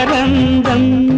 ஆனந்தம்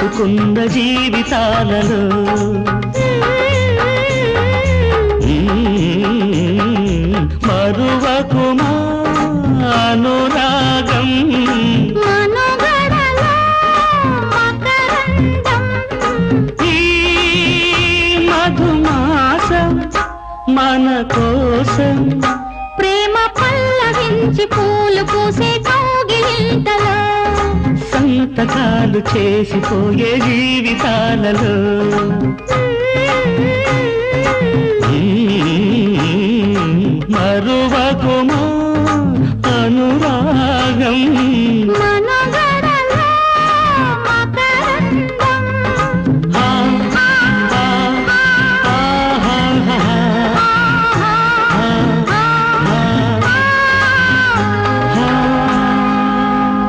పోసుకుంద జీవితాలలో. మరువకుమా అనురాగం మన కోసం ప్రేమ పల్లవించి పూలు పూసే పాలు చేసిపోయే జీవితాలలో. మరువకుమా అనురాగం